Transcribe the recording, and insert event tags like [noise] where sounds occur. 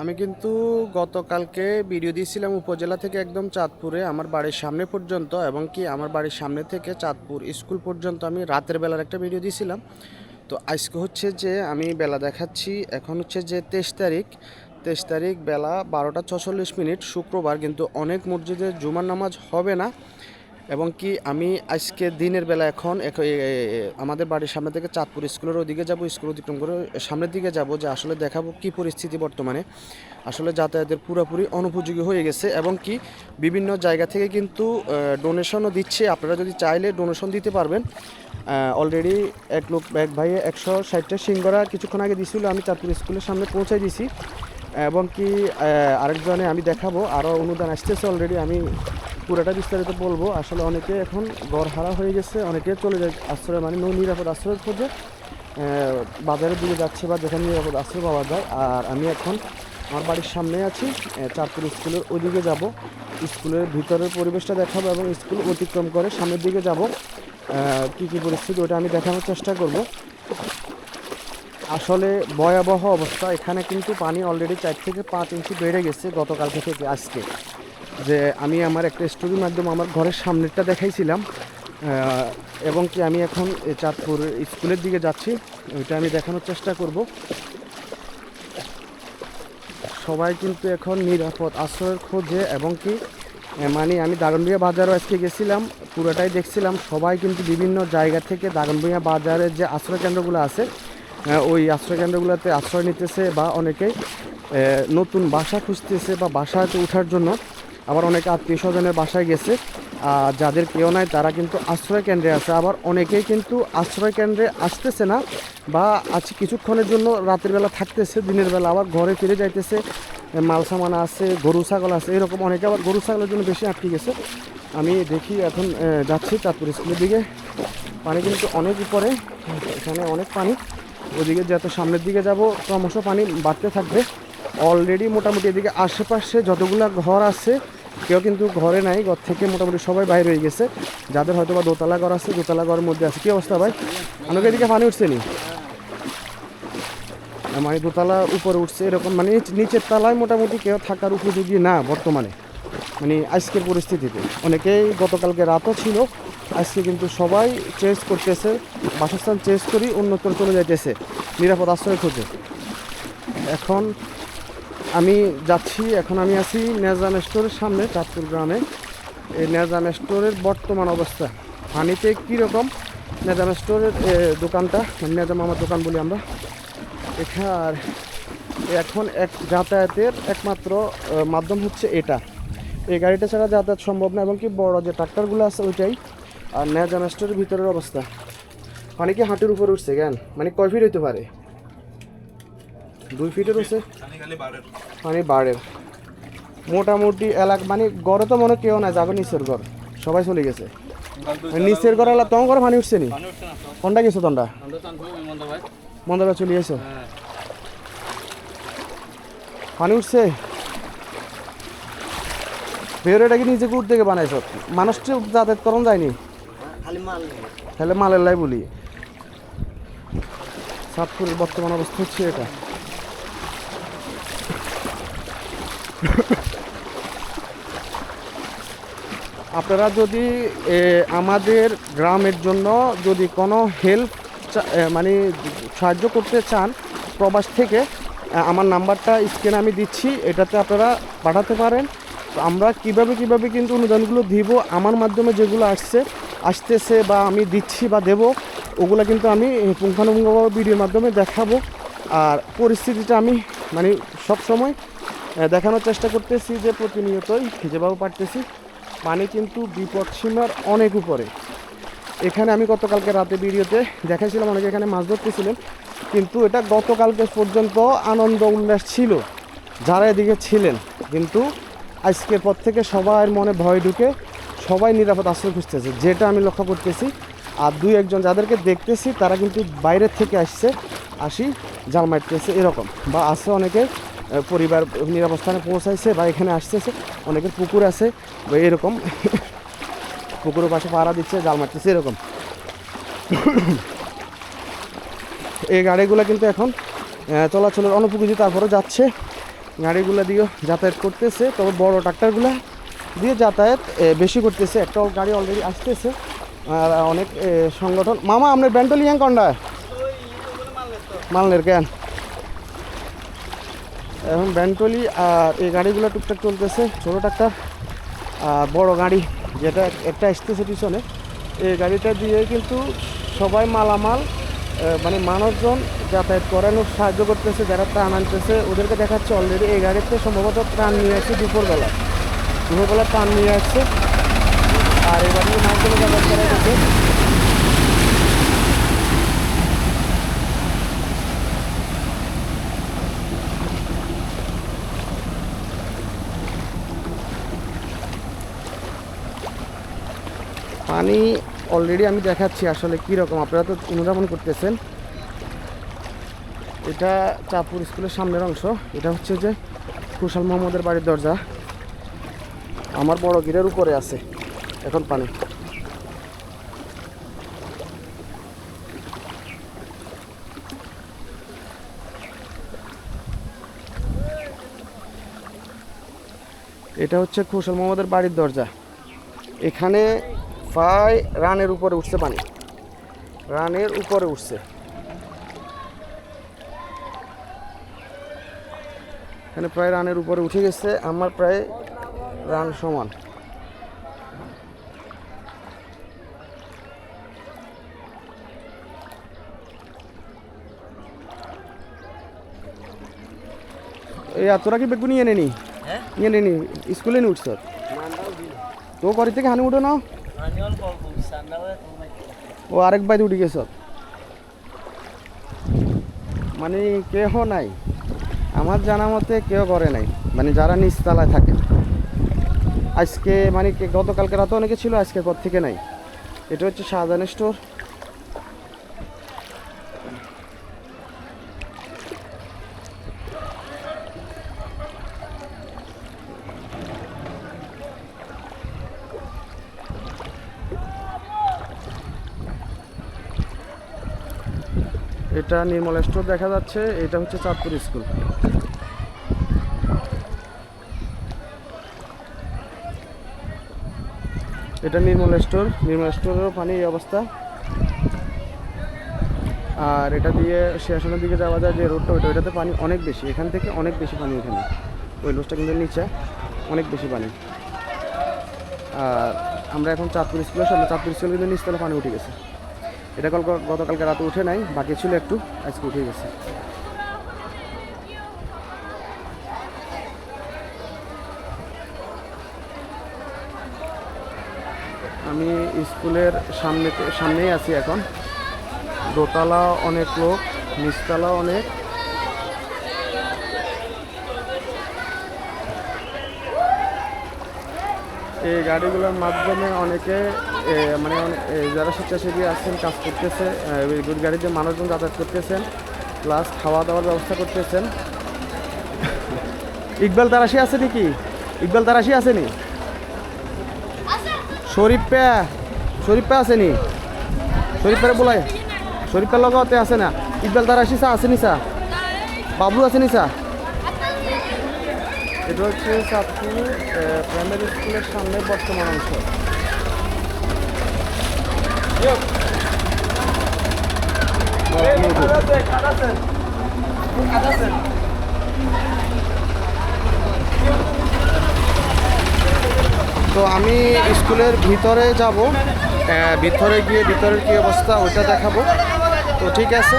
আমি কিন্তু গতকালকে ভিডিও দিয়েছিলাম উপজেলা থেকে একদম চাঁদপুরে, আমার বাড়ির সামনে পর্যন্ত এবং কি আমার বাড়ির সামনে থেকে চাঁদপুর স্কুল পর্যন্ত আমি রাতের বেলার একটা ভিডিও দিয়েছিলাম। তো আজকে হচ্ছে যে আমি বেলা দেখাচ্ছি, এখন হচ্ছে যে তেইশ তারিখ। তেইশ তারিখ বেলা বারোটা ছচল্লিশ মিনিট, শুক্রবার, কিন্তু অনেক মসজিদে জুমার নামাজ হবে না। এবং কি আমি আজকে দিনের বেলা এখন আমাদের বাড়ির সামনে থেকে চাঁদপুর স্কুলের ওদিকে যাব, স্কুল অতিক্রম করে সামনের দিকে যাব যে আসলে দেখাবো কি পরিস্থিতি বর্তমানে। আসলে যাতায়াতের পুরোপুরি অনুপযোগী হয়ে গেছে এবং কি বিভিন্ন জায়গা থেকে কিন্তু ডোনেশনও দিচ্ছে। আপনারা যদি চাইলে ডোনেশন দিতে পারবেন। অলরেডি এক লোক, এক ভাইয়ে একশো ষাটটা সিঙ্গরা কিছুক্ষণ আগে দিছিল। আমি চাঁদপুর স্কুলের সামনে পৌঁছাই দিছি। এবং কি আরেকজনে আমি দেখাবো। আরও অনুদান আসতেছে অলরেডি আমি পুরোটা বিস্তারিত বলব। আসলে অনেকে এখন ঘর হারা হয়ে গেছে অনেকে চলে যায় আশ্রয় মানে নৌ নিরাপদ আশ্রয় খোঁজে। বাজারের দিকে যাচ্ছে বা যেখানে নিরাপদ আশ্রয় পাওয়া যায়। আর আমি এখন আমার বাড়ির সামনে আছি আহ, চাঁদপুর স্কুলের ওইদিকে যাব। স্কুলের ভিতরের পরিবেশটা দেখাবো এবং স্কুল অতিক্রম করে সামনের দিকে যাব। কী কী পরিস্থিতি ওটা আমি দেখানোর চেষ্টা করব। আসলে ভয়াবহ অবস্থা। এখানে কিন্তু পানি অলরেডি চার থেকে পাঁচ ইঞ্চি বেড়ে গেছে গতকালকে থেকে আজকে। যে আমি আমার একটা স্টোরির মাধ্যমে আমার ঘরের সামনেরটা দেখাইছিলাম এবং কি আমি এখন চাঁদপুর স্কুলের দিকে যাচ্ছি, ওইটা আমি দেখানোর চেষ্টা করব। সবাই কিন্তু এখন নিরাপদ, আশ্রয়ের খোঁজে, এবং কি মানে আমি দাগনভূঞা বাজারও আজকে গেছিলাম, পুরোটাই দেখছিলাম, সবাই কিন্তু বিভিন্ন জায়গা থেকে দাগনভূঞা বাজারের যে আশ্রয় কেন্দ্রগুলো আছে ওই আশ্রয় কেন্দ্রগুলোতে আশ্রয় নিতেছে বা অনেকেই নতুন বাসা খুঁজতেছে বা বাসাতে ওঠার জন্য। আবার অনেকে আত্মীয় স্বজনের বাসায় গেছে। যাদের কেউ নাই, তারা কিন্তু আশ্রয় কেন্দ্রে আছে। আবার অনেকেই কিন্তু আশ্রয় কেন্দ্রে আসতেছে না বা আছে কিছুক্ষণের জন্য রাতের বেলা থাকতেছে, দিনের বেলা আবার ঘরে ফিরে যাইতেছে। মাল সামান আছে, গরু, ছাগল আছে, এরকম অনেকে আবার গরু, ছাগলের জন্য বেশি আটকে গেছে। আমি দেখি এখন যাচ্ছি চাঁদপুর স্কুলের দিকে। পানি কিন্তু অনেক উপরে, এখানে অনেক পানি। ওদিকে যত সামনের দিকে যাব, ক্রমশ পানি বাড়তে থাকবে। অলরেডি মোটামুটি এদিকে আশেপাশে যতগুলো ঘর আছে কেউ কিন্তু ঘরে নাই, ঘর থেকে মোটামুটি সবাই বাইরে হয়ে গেছে। যাদের হয়তো বা দোতলা ঘর আছে, দোতলা ঘরের মধ্যে আছে। কি অবস্থা ভাই? আমাকে এদিকে পানি উঠছে নি? মানে দোতলা উপরে উঠছে এরকম মানে নিচের তলায় মোটামুটি কেউ থাকার উপযোগী না বর্তমানে। মানে আজকের পরিস্থিতিতে। অনেকেই গতকালকে রাতও ছিল, আজকে কিন্তু সবাই চেঞ্জ করতেছে, বাসস্থান চেঞ্জ করি অন্যত্র চলে যাইতেছে, নিরাপদ আশ্রয় খোঁজে। এখন যাচ্ছি, এখন আমি আছি নেজাম স্টোরের সামনে, চাঁদপুর গ্রামে। এই নেজাম স্টোরের বর্তমান অবস্থা। পানিতে কীরকম? নেজাম স্টোরের দোকানটা নেজাম আমার দোকান বলি আমরা। এখান এখন এক যাতায়াতের একমাত্র মাধ্যম হচ্ছে এটা। এই গাড়িটা ছাড়া যাতায়াত সম্ভব না এবং কি বড় যে ট্রাক্টরগুলো আছে ওইটাই। আর নেজাম স্টোরের ভিতরের অবস্থা। পানি কি হাঁটুর উপরে উঠছে, কেন? মানে কয় ফিট হইতে পারে? দুই ফিটের উঠছে পানি বাড়ের মোটামুটি এলাকা মানে গড়ে তো মনে কেউ নাই যাবে নিচের ঘর সবাই চলে গেছে। নিচের ঘর এলাকা তোমার ঘরে পানি উঠছে নি? কোনটা গেছো তোমরা মন্দারা চলে গেছো? পানি উঠছে? বেরোটা কি নিজে গুড় থেকে বানাইছ। মানুষটি যাতায়াত করন যায়নি। তাহলে মালের লাই বলি। সাতপুরের বর্তমান অবস্থা হচ্ছে এটা। আপনারা যদি আমাদের গ্রামের জন্য যদি কোনো হেল্প মানে সাহায্য করতে চান প্রবাস থেকে আমার নাম্বারটা স্ক্রিনে আমি দিচ্ছি এটাতে আপনারা পাঠাতে পারেন। তো আমরা কীভাবে কীভাবে কিন্তু অনুদানগুলো দিব আমার মাধ্যমে যেগুলো আসছে আসতেছে বা আমি দিচ্ছি বা দেব ওগুলো কিন্তু আমি পুঙ্খানুপুঙ্খভাবে ভিডিওর মাধ্যমে দেখাবো। আর পরিস্থিতিটা আমি মানে সব সময় আহ, দেখানোর চেষ্টা করতেছি যে প্রতিনিয়তই যেভাবে পারতেছি পানি কিন্তু বিপদ সীমার অনেক উপরে। এখানে আমি গতকালকে রাতে ভিডিওতে দেখাইছিলাম, অনেকে এখানে মাছ ধরতেছিলেন। কিন্তু এটা গতকালকে পর্যন্ত আনন্দ, উল্লাস ছিল, যারা এদিকে ছিলেন। কিন্তু আজকের পর থেকে সবার মনে ভয় ঢুকে সবাই নিরাপদ আশ্রয় খুঁজতেছে, যেটা আমি লক্ষ্য করতেছি। আর দুই একজন যাদেরকে দেখতেছি, তারা কিন্তু বাইরের থেকে আসছে, আসি জাল মারতেছে, এরকম। বা আছে অনেকে পরিবার নিরাপদ স্থানে পৌঁছাইছে বা এখানে আসতেছে। অনেকের পুকুর আছে, বা এরকম। [laughs] পুকুরের পাশে পাড়া দিচ্ছে, জাল মারতেছে, এরকম। [coughs] এই গাড়িগুলো কিন্তু এখন চলাচলের অনুপযোগী তারপরে যাচ্ছে। গাড়িগুলো দিয়েও যাতায়াত করতেছে, তবে বড় ট্রাক্টরগুলো দিয়ে যাতায়াত বেশি করতেছে। একটা গাড়ি অলরেডি আসতেছে, আর অনেক সংগঠন। মামা, আপনার ব্যান্টলি হ্যাঁ কন্ডা মালনের কেন? এখন ব্যান্টলি আর এই গাড়িগুলো টুকটাক চলতেছে, ছোটো আর বড় গাড়ি, যেটা একটা আসতেছে পিছনে। এই গাড়িটা দিয়ে কিন্তু সবাই মালামাল মানে মানুষজন যাতায়াত করানোর সাহায্য করতেছে, যারা ত্রাণ আনতেছে, ওদেরকে দেখাচ্ছে অলরেডি এই গাড়িতে সম্ভবত ত্রাণ নিয়ে আসছে দুপুরবেলা। দুপুরবেলা ত্রাণ নিয়ে আসছে। আর এই গাড়ির মাধ্যমে যাতায়াত করা পানি অলরেডি আমি দেখাচ্ছি আসলে কী রকম আপনারা তো অনুধাবন করতেছেন। এটা চাঁদপুর স্কুলের সামনের অংশ। এটা হচ্ছে যে কুশাল মোহাম্মদের বাড়ির দরজা। আমার বড় গিরের উপরে আছে এখন পানি। এটা হচ্ছে খুশাল মোহাম্মদের বাড়ির দরজা। এখানে প্রায় রানের উপরে উঠছে পানি। রানের উপরে উঠছে। এখানে প্রায় রানের উপরে উঠে গেছে আমার প্রায় রান সমান। এই তোরা কি বেগু নিয়ে নেনি হ্যাঁ? নিয়ে নেনি স্কুলে নিয়ে উঠছ? তো বাড়ি থেকে হানি উঠো না ও আরেক বাইতে উঠে গেছ। মানে কেহ নাই। আমার জানা মতে কেউ করে নাই। মানে যারা নিচ নিচতলায় থাকে। আজকে মানে গতকালকে রাতে অনেকে ছিল, আজকে পর থেকে নাই। এটা হচ্ছে শাহজাহান স্টোর এটা নির্মল স্টোর দেখা যাচ্ছে, এটা হচ্ছে চাঁদপুর স্কুল। এটা নির্মল স্টোর, নির্মল স্টোরেরও পানি এই অবস্থা। আর এটা দিয়ে স্টেশনের দিকে যাওয়া যায় যে রোডটা, ওইটা ওইটাতে পানি অনেক বেশি, এখান থেকে অনেক বেশি পানি এখানে। ওই লোসটা কিন্তু নিচে, অনেক বেশি পানি। আর আমরা এখন চাঁদপুর স্কুলের সামনে, চাঁদপুর স্কুল কিন্তু নিচতলা পানি উঠে গেছে। এটা কাল গতকালকে রাতে উঠে নাই, বাকি ছিল একটু, আজকে উঠে গেছে। আমি স্কুলের সামনে সামনেই আছি এখন। দোতলা অনেক লোক, নিচতলা অনেক। এই গাড়িগুলোর মাধ্যমে অনেকে মানে যারা স্বেচ্ছাসেবী আছেন, কাজ করতেছে গাড়িতে মানুষজন যাতায়াত করতেছেন, প্লাস খাওয়া দাওয়ার ব্যবস্থা করতেছেন। ইকবাল তারাশি আছে নাকি? ইকবাল তারাশি আছে নি? শরীফ পে শরীফ পে আছে নি? শরীফ পে বলাই শরীফ পে লগাতে আছে না? ইকবাল তারাশি চা আছে নি চা? বাবলু আছে নি চা? এটা হচ্ছে চাঁদপুর প্রাইমারি স্কুলের সামনে বর্তমান অংশ। তো আমি স্কুলের ভিতরে যাব। ভিতরে গিয়ে ভিতরের কি অবস্থা, ওইটা দেখাবো। তো ঠিক আছে।